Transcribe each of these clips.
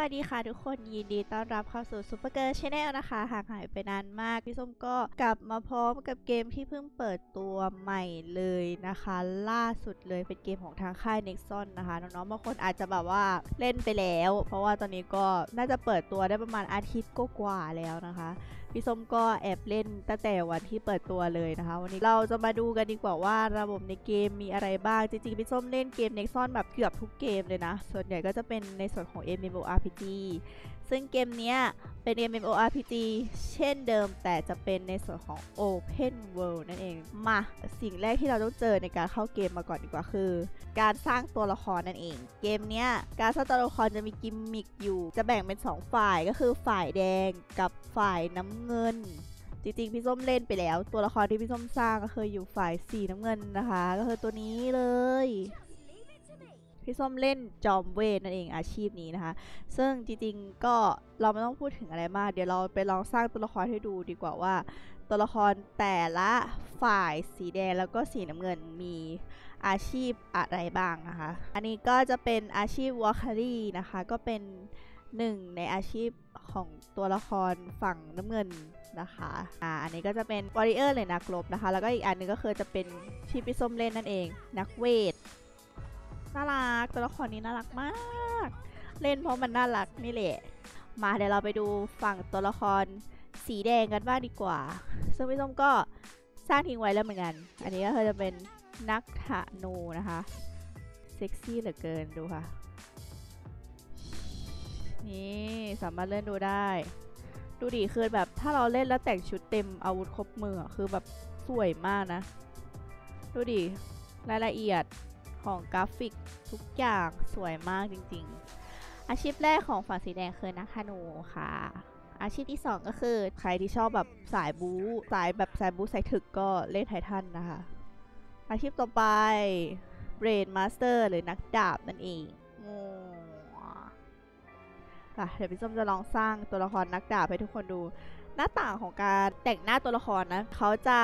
วัสดีค่ะทุกคนยินดีต้อนรับเข้าสู่ซูเปอร์เกิร์ชแนลนะคะห่างหายไปนานมาก พี่ส้มก็กลับมาพร้อมกับเกมที่เพิ่งเปิดตัวใหม่เลยนะคะ ล่าสุดเลยเป็นเกมของทางค่าย Nexon นะคะ น้องๆบางคนอาจจะแบบว่าเล่นไปแล้ว เพราะว่าตอนนี้ก็น่าจะเปิดตัวได้ประมาณอาทิตย์กว่าแล้วนะคะ พี่ส้มก็แอบเล่นตั้งแต่วันที่เปิดตัวเลยนะคะ วันนี้เราจะมาดูกันดีกว่าว่าระบบในเกมมีอะไรบ้าง จริงๆ พี่ส้มเล่นเกม Nexon แบบเกือบทุกเกมเลยนะ ส่วนใหญ่ก็จะเป็นในส่วนของ MMORPG ซึ่งเกมเนี้ยเป็น MMORPG เช่นเดิมแต่จะเป็นในส่วนของ Open World นั่นเอง มาสิ่งแรกที่เราต้องเจอในการเข้าเกมมาก่อนดีกว่าคือ การสร้างตัวละครนั่นเอง เกมเนี้ยการสร้างตัวละครจะมีกิมมิคอยู่ จะแบ่งเป็น 2 ฝ่ายก็คือฝ่ายแดงกับฝ่ายน้ำเงินจริงๆพี่ส้มเล่นไปแล้ว ตัวละครที่พี่ส้มสร้างก็คืออยู่ฝ่ายสีน้ำเงินนะคะ ก็คือตัวนี้เลย พี่ส้มเล่นจอมเวทนั่นเองอาชีพนี้นะคะ ซึ่งจริงๆก็เราไม่ต้องพูดถึงอะไรมาก เดี๋ยวเราไปลองสร้างตัวละครให้ดูดีกว่าว่า ตัวละครแต่ละฝ่ายสีแดงแล้วก็สีน้ำเงินมีอาชีพอะไรบ้างนะคะ อันนี้ก็จะเป็นอาชีพวอลคารีนะคะก็เป็นหนึ่งในอาชีพของตัวละครฝั่งน้ำเงินนะคะ อ่า อันนี้ก็จะเป็นวอริเออร์เลยนักรบนะคะ แล้วก็อีกอันหนึงก็คือจะเป็นที่พี่ส้มเล่นนั่นเอง นักเวท น่ารักตัวละครนี้น่ารักมาก เล่นเพราะมันน่ารักนี่แหละ มาเดี๋ยวเราไปดูฝั่งตัวละครสีแดงกันบ้างดีกว่า ซึ่งพี่ส้มก็สร้างทิ้งไว้แล้วเหมือนกัน อันนี้ก็คือจะเป็นนักธนูนะคะ เซ็กซี่เหลือเกินดูค่ะ นี่สามารถเล่นดูได้ ดูดีคือแบบถ้าเราเล่นแล้วแต่งชุดเต็มอาวุธครบมือคือแบบสวยมากนะ ดูดิรายละเอียด ของกราฟิกทุกอย่างสวยมากจริงๆ อาชีพแรกของฝั่งสีแดงคือนักธนูค่ะ อาชีพที่ 2 ก็คือใครที่ชอบแบบสายบู๊สายแบบสายบู๊สายถึกก็เล่นไททันนะคะ อาชีพต่อไปเบรดมาสเตอร์หรือนักดาบนั่นเองอะเดี๋ยวพี่ส้มจะลองสร้างตัวละครนักดาบให้ทุกคนดู หน้าต่างของการแต่งหน้าตัวละครนะ เขาจะ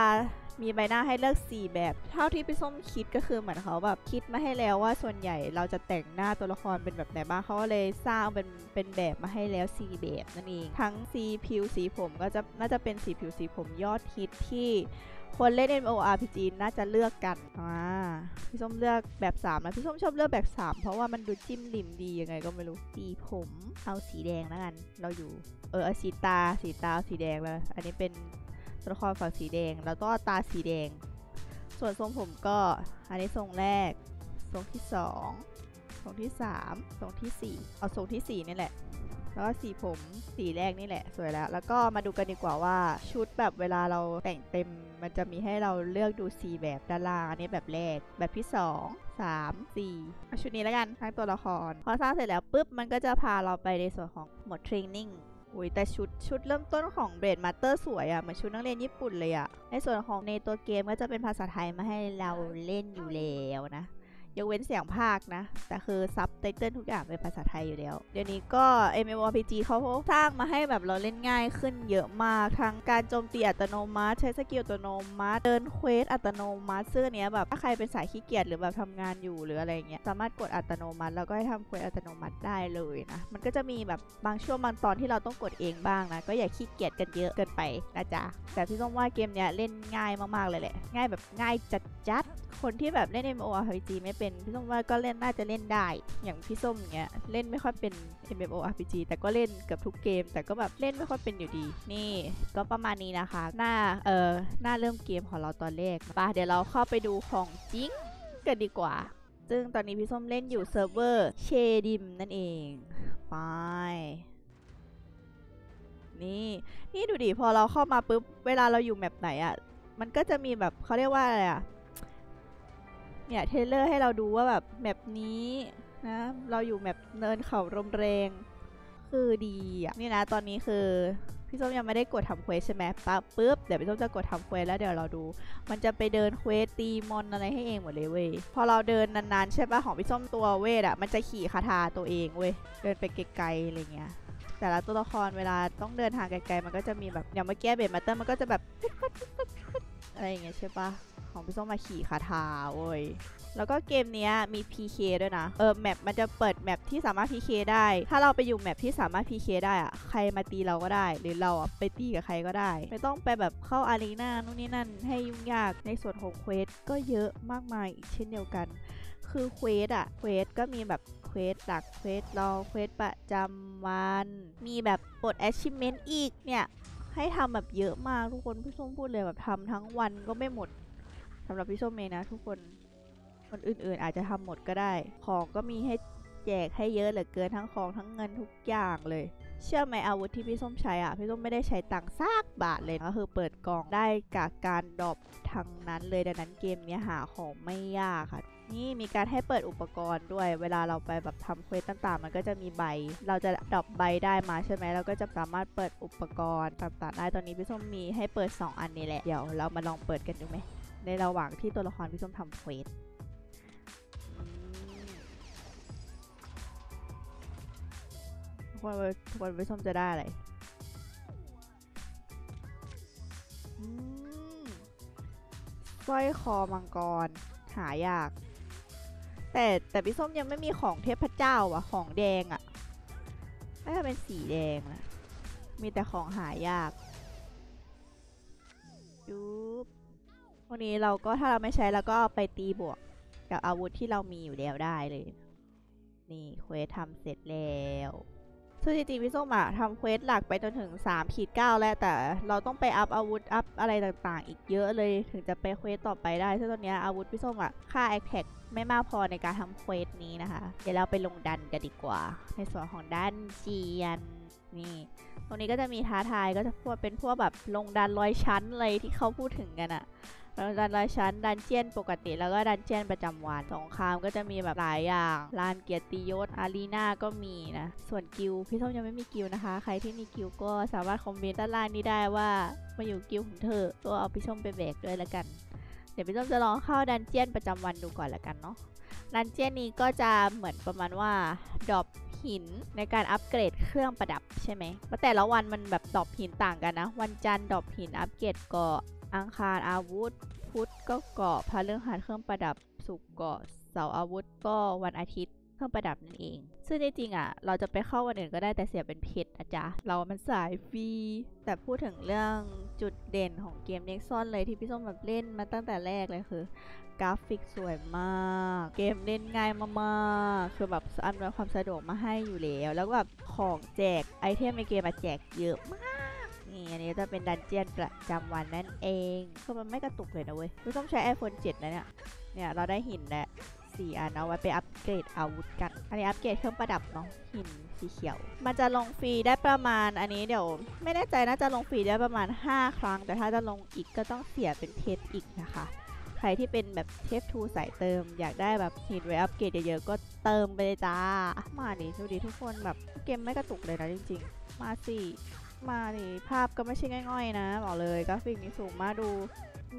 มีใบหน้าให้เลือก 4 แบบ เท่าที่พี่ส้มคิดก็คือเหมือนเขาแบบคิดมาให้แล้วว่าส่วนใหญ่เราจะแต่งหน้าตัวละครเป็นแบบไหนบ้างเขาก็เลยสร้างเป็นเป็นแบบมาให้แล้ว 4 แบบนั่นเอง ทั้งสีผิวสีผมก็จะน่าจะเป็นสีผิวสีผมยอดฮิตที่คนเล่น MMORPG น่าจะเลือกกันอ่าพี่ส้มเลือกแบบ3นะพี่ส้มชอบเลือกแบบ 3 เพราะว่ามันดูจิ้มริมดียังไงก็ไม่รู้ สีผมเอาสีแดงแล้วกัน เราอยู่ เออสีตา สีตาเอาสีแดงแล้ว อันนี้เป็น ตัวละครฝั่งสีแดง แล้วก็ตาสีแดง ส่วนทรงผมก็อันนี้ทรงแรก ทรงที่สองทรงที่สามทรงที่สี่เอาทรงที่สี่นี่แหละแล้วก็สีผมสีแรกนี่แหละ สวยแล้ว แล้วก็มาดูกันดีกว่าว่าชุดแบบเวลาเราแต่งเต็ม มันจะมีให้เราเลือกดูสีแบบด้านล่างอันนี้แบบแรก แบบที่สองสามสี่เอาชุดนี้แล้วกันทั้งตัวละคร พอสร้างเสร็จแล้วปุ๊บมันก็จะพาเราไปในส่วนของหมดเทรนนิ่ง อุ้ยแต่ชุดชุดเริ่มต้นของเบรดมาสเตอร์สวยอะ่ะเหมือนชุดนักเรียนญี่ปุ่นเลยอะ่ะในส่วนของในตัวเกมก็จะเป็นภาษาไทยมาให้เราเล่นอยู่แล้วนะ ยกเว้นเสียงภาคนะ แต่คือซับไตเติลทุกอย่างเป็นภาษาไทยอยู่แล้ว เดี๋ยวนี้ก็ MMORPG เขาสร้างมาให้แบบเราเล่นง่ายขึ้นเยอะมากทั้งการโจมตีอัตโนมัติ ใช้สกิลอัตโนมัติเดินเควสอัตโนมัติซึ่งอันเนี้ยแบบถ้าใครเป็นสายขี้เกียจหรือแบบทำงานอยู่หรืออะไรเงี้ยสามารถกดอัตโนมัติแล้วก็ให้ทำเควสอัตโนมัติได้เลยนะมันก็จะมีแบบบางช่วงบางตอนที่เราต้องกดเองบ้างนะก็อย่าขี้เกียจกันเยอะเกินไปนะจ๊ะแต่พี่ส้มว่าเกมเนี้ยเล่นง่ายมากๆเลยแหละง่ายแบบง่ายจัดๆคนที่แบบเล่น MMORPG ไม่เป็นพี่ส้มว่าก็เล่นน่าจะเล่นได้อย่างพี่ส้มเนี้ยเล่นไม่ค่อยเป็น MMORPG แต่ก็เล่นเกือบทุกเกม แต่ก็แบบเล่นไม่ค่อยเป็นอยู่ดี นี่ ก็ประมาณนี้นะคะ หน้าเออหน้าเริ่มเกมของเราตอนแรกป่ะเดี๋ยวเราเข้าไปดูของจริงกันดีกว่า ซึ่งตอนนี้พี่ส้มเล่นอยู่เซิร์ฟเวอร์เชดิมนั่นเองไปนี่นี่ดูดิพอเราเข้ามาปุ๊บเวลาเราอยู่แมปไหนอะ่ะมันก็จะมีแบบเขาเรียกว่าอะไรอะ่ะ เนี่ยเทเลอร์ให้เราดูว่าแบบแมปนี้นะเราอยู่แมปเนินเขาลมแรง คือดีอะนี่นะตอนนี้คือพี่ส้มยังไม่ได้กดทำเควสใช่ไหมปั๊บปุ๊บเดี๋ยวพี่ส้มจะกดทำเควสแล้วเดี๋ยวเราดู มันจะไปเดินเควสตีมอนอะไรให้เองหมดเลยเว้ยพอเราเดินนานๆใช่ปะของพี่ส้มตัวเวทอะมันจะขี่คาถาตัวเองเว้ยเดินไปไกลๆอะไรเงี้ยแต่ละตัวละครเวลาต้องเดินทางไกลๆมันก็จะมีแบบอย่างเมื่อกี้เบดมาเตอร์มันก็จะแบบอะไรอย่างเงี้ยใช่ปะ ของพี่ส้มมาขี่คาถาเว้ย แล้วก็เกมนี้มี PK ด้วยนะ เออแมปมันจะเปิดแมปที่สามารถ PK ได้ ถ้าเราไปอยู่แมปที่สามารถ PK ได้อะใครมาตีเราก็ได้ หรือเราอะไปตีกับใครก็ได้ ไม่ต้องไปแบบเข้าอารีนานู่นนี่นั่นให้ยุ่งยาก ในส่วนของเควสก็เยอะมากมายอีกเช่นเดียวกัน คือเควสอะเควสก็มีแบบเควสหลักเควสรองเควสประจำวัน มีแบบปลด achievement อีกเนี่ยให้ทำแบบเยอะมากทุกคนพี่ส้มพูดเลยแบบทำทั้งวันก็ไม่หมดำหรับพี่ส้มเองนะ ทุกคนคนอื่นๆ อาจจะทำหมดก็ได้ ของก็มีให้แจกให้เยอะเหลือเกินทั้งของทั้งเงินทุกอย่างเลย เชื่อไหมอาวุธที่พี่ส้มใช้อะพี่ส้มไม่ได้ใช้ตังค์ซากบาทเลยก็คือเปิดกล่องได้กับการดรอปทั้งนั้นเลยดังนั้นเกมเนี้หาของไม่ยากค่ะ นี่มีการให้เปิดอุปกรณ์ด้วย เวลาเราไปแบบทำเควสต่างๆ มันก็จะมีใบ เราจะดรอปใบได้มาใช่ไหมเราก็จะสามารถเปิดอุปกรณ์ต่างๆได้ตอนนี้พี่ส้มมีให้เปิด 2 อันนี้แหละเดี๋ยวเรามาลองเปิดกันดูไหม ในระหว่างที่ตัวละครพี่ส้มทำเควสอืมทุกคนทุกคนพี่ส้มจะได้อะไรอืมสร้อยคอมังกร หายาก แต่แต่พี่ส้มยังไม่มีของเทพเจ้าอะของแดงอะน่าจะเป็นสีแดงนะมีแต่ของหายากยุบ วันนี้เราก็ถ้าเราไม่ใช้เราก็เอาไปตีบวก กับอาวุธที่เรามีอยู่แล้วได้เลย นี่เควสทำเสร็จแล้วซึ่งจริงๆพี่ส้มอะทำเควสหลักไปจนถึง3ขีด9แล้วแต่เราต้องไปอัพอาวุธอัพอะไรต่างๆ อีกเยอะเลยถึงจะไปเควสต่อไปได้ซึ่งตอนเนี้ยอาวุธพี่ส้มอะค่าแอคแท็กไม่มากพอในการทำเควสนี้นะคะ เดี๋ยวเราไปลงดันกันดีกว่า ในส่วนของดันเจียนนี่ตรงนี้ก็จะมีท้าทายก็จะพวกเป็นพวกแบบลงดันร้อยชั้นอะไรที่เขาพูดถึงกันอะ ดันร้อยชั้นดันเจียนปกติแล้วก็ดันเจียนประจำวันสงครามก็จะมีแบบหลายอย่างลานเกียรติยศอารีนาก็มีนะ ส่วนกิลพี่ส้มยังไม่มีกิลนะคะ ใครที่มีกิลก็สามารถคอมเมนต์ด้านล่างนี้ได้ว่ามาอยู่กิลของเธอตัวเอาพี่ส้มไปแบกด้วยละกัน เดี๋ยวพี่ส้มจะลองเข้าดันเจียนประจำวันดูก่อนละกันเนาะดันเจียนนี้ก็จะเหมือนประมาณว่าดรอปหินในการอัปเกรดเครื่องประดับใช่ไหมเพราะแต่ละวันมันแบบดรอปหินต่างกันนะ วันจันทร์ดรอปหินอัปเกรดเกาะ อังคารอาวุธ พุธก็เกาะพฤหัสเครื่องประดับศุกเกาะเสาอาวุธก็วันอาทิตย์เครื่องประดับนั่นเอง ซึ่งจริงๆอะ เราจะไปเข้าวันอื่นก็ได้แต่เสียเป็นเพชรนะจ๊ะ เรามันสายฟรี แต่พูดถึงเรื่องจุดเด่นของเกม Nexon เลยที่พี่ส้มแบบเล่นมาตั้งแต่แรกเลยคือ กราฟิกสวยมาก เกมเล่นง่ายมากๆ คือแบบอำนวยความสะดวกมาให้อยู่แล้ว แล้วก็แบบของแจกไอเทมในเกมมาแจกเยอะมาก นี่อันนี้จะเป็นดันเจียนประจำวันนั่นเองคือมันไม่กระตุกเลยนะเว้ยไม่ต้องใช้ iPhone 7 นะเนี่ย เนี่ยเราได้หินแล้วสี่อันเอาไว้ไปอัปเกรดอาวุธกัน อันนี้อัปเกรดเครื่องประดับเนาะหินสีเขียว มันจะลงฟรีได้ประมาณอันนี้เดี๋ยว ไม่แน่ใจน่าจะลงฟรีได้ประมาณ 5 ครั้ง แต่ถ้าจะลงอีกก็ต้องเสียเป็นเพชรอีกนะคะ ใครที่เป็นแบบเทพทูสายเติม อยากได้แบบหินไว้อัปเกรดเยอะๆก็เติมไปเลยจ้า มาดิดูดิทุกคนแบบเกมไม่กระตุกเลยนะจริง ๆ มาสิ มาดิภาพก็ไม่ใช่ง่อยๆนะบอกเลยกราฟิกนี่สูงมากดู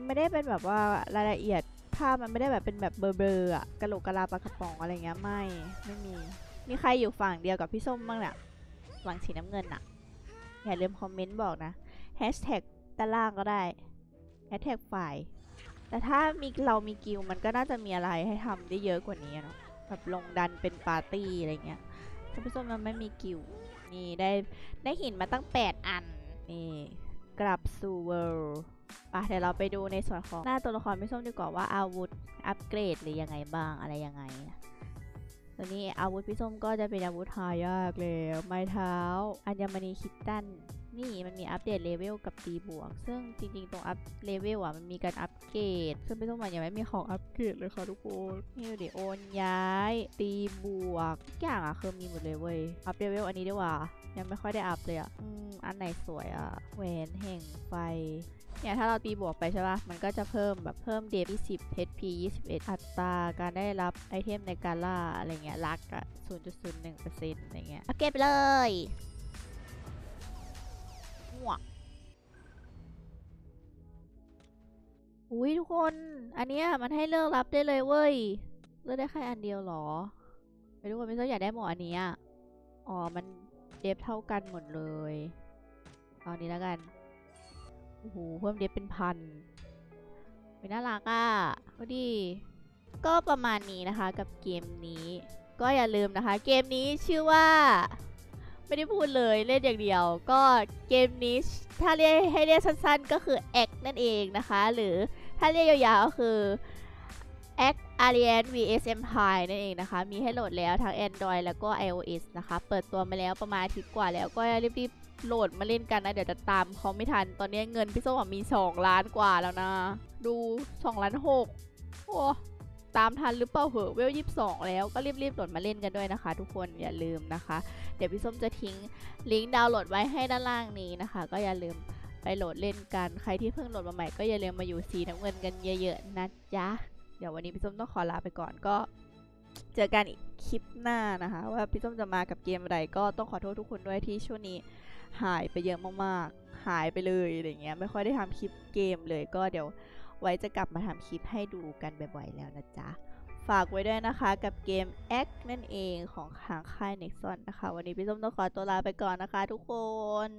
ไม่ได้เป็นแบบว่ารายละเอียดภาพมันไม่ได้แบบเป็นแบบเบลอๆอะกะโหลกกระลาปลากระป๋องอะไรเงี้ยไม่ไม่มีมีใครอยู่ฝั่งเดียวกับพี่ส้มบ้างเนี่ยฝั่งสีน้ำเงินอะอย่าลืมคอมเมนต์บอกนะแฮชแท็กด้านล่างก็ได้แฮชแท็กฝ่ายแต่ถ้ามีเรามีกิลมันก็น่าจะมีอะไรให้ทำได้เยอะกว่านี้เนาะแบบลงดันเป็นปาร์ตี้อะไรเงี้ยแต่พี่ส้มมันไม่มีกิล นี่ได้ได้หินมาตั้ง 8 อัน นี่ กลับสู่เวิลด์ปะเดี๋ยวเราไปดูในส่วนของหน้าตัวละครพี่ส้มดีกว่าว่าอาวุธอัปเกรดหรือยังไงบ้างอะไรยังไงนะตัวนี้อาวุธพี่ส้มก็จะเป็นอาวุธหายากแล้วไม้เท้า อัญมณีคิตตัน นี่มันมีอัปเดตเลเวลกับตีบวก ซึ่งจริงๆ ตรงอัปเลเวลอะมันมีการอัปเกรดซึ่งพี่ส้มมันยังไม่มีของอัปเกรดเลยค่ะทุกคนนี่ดูดิโอนย้าย ตีบวกทุกอย่างอะคือมีหมดเลยเว้ย อัปเลเวลอันนี้ดีกว่า ยังไม่ค่อยได้อัพเลยอะอืมอันไหนสวยอะแหวนแห่งไฟเนี่ยถ้าเราตีบวกไปใช่ปะมันก็จะเพิ่มแบบเพิ่มเดฟ20 HP 21 อัตราการได้รับไอเทมในการล่าอะไรเงี้ยลักอะ0.01%อะไรเงี้ยเอาเก็บไปเลย หมวกอุ้ยทุกคน อันเนี้ยมันให้เลือกรับได้เลยเว้ย เลือกได้แค่อันเดียวหรอไม่รู้ว่าไม่ต้องอยากได้หมวกอันนี้อ๋อ มันเดฟเท่ากันหมดเลย เอานี้แล้วกัน โอ้โห เพิ่มเดฟเป็นพันไม่น่ารักอะก็ดี ก็ประมาณนี้นะคะกับเกมนี้ ก็อย่าลืมนะคะ เกมนี้ชื่อว่า ไม่ได้พูดเลยเล่นอย่างเดียว ก็เกมนี้ถ้าเรียกให้เรียกสั้นๆ ก็คือ X นั่นเองนะคะ หรือถ้าเรียกยาวๆก็คือ X Alien vs Empire นั่นเองนะคะ มีให้โหลดแล้วทั้ง Android แล้วก็ iOS นะคะ เปิดตัวมาแล้วประมาณอาทิตย์กว่าแล้วก็รีบๆโหลดมาเล่นกันนะ เดี๋ยวจะตามเขาไม่ทัน ตอนนี้เงินพี่ส้มมี 2 ล้านกว่าแล้วนะ ดู 2 ล้าน6โอ้ ตามทันหรือเปล่าเหอะเวลยี่สิบสองแล้วก็รีบๆโหลดมาเล่นกันด้วยนะคะ ทุกคนอย่าลืมนะคะ เดี๋ยวพี่ส้มจะทิ้งลิงก์ดาวน์โหลดไว้ให้ด้านล่างนี้นะคะ ก็อย่าลืมไปโหลดเล่นกัน ใครที่เพิ่งโหลดมาใหม่ก็อย่าลืมมาอยู่สีน้ำเงินกันเยอะๆนะจ๊ะ เดี๋ยววันนี้พี่ส้มต้องขอลาไปก่อนก็ เจอกันอีกคลิปหน้านะคะ ว่าพี่ส้มจะมากับเกมอะไรก็ต้องขอโทษทุกคนด้วยที่ช่วงนี้หายไปเยอะมากๆ หายไปเลยอะไรเงี้ยไม่ค่อยได้ทำคลิปเกมเลยก็เดี๋ยว ไว้จะกลับมาทำคลิปให้ดูกันบ่อยๆแล้วนะจ๊ะ ฝากไว้ด้วยนะคะกับเกม X นั่นเองของทางค่าย Nexon นะคะ วันนี้พี่ส้มต้องขอตัวลาไปก่อนนะคะทุกคน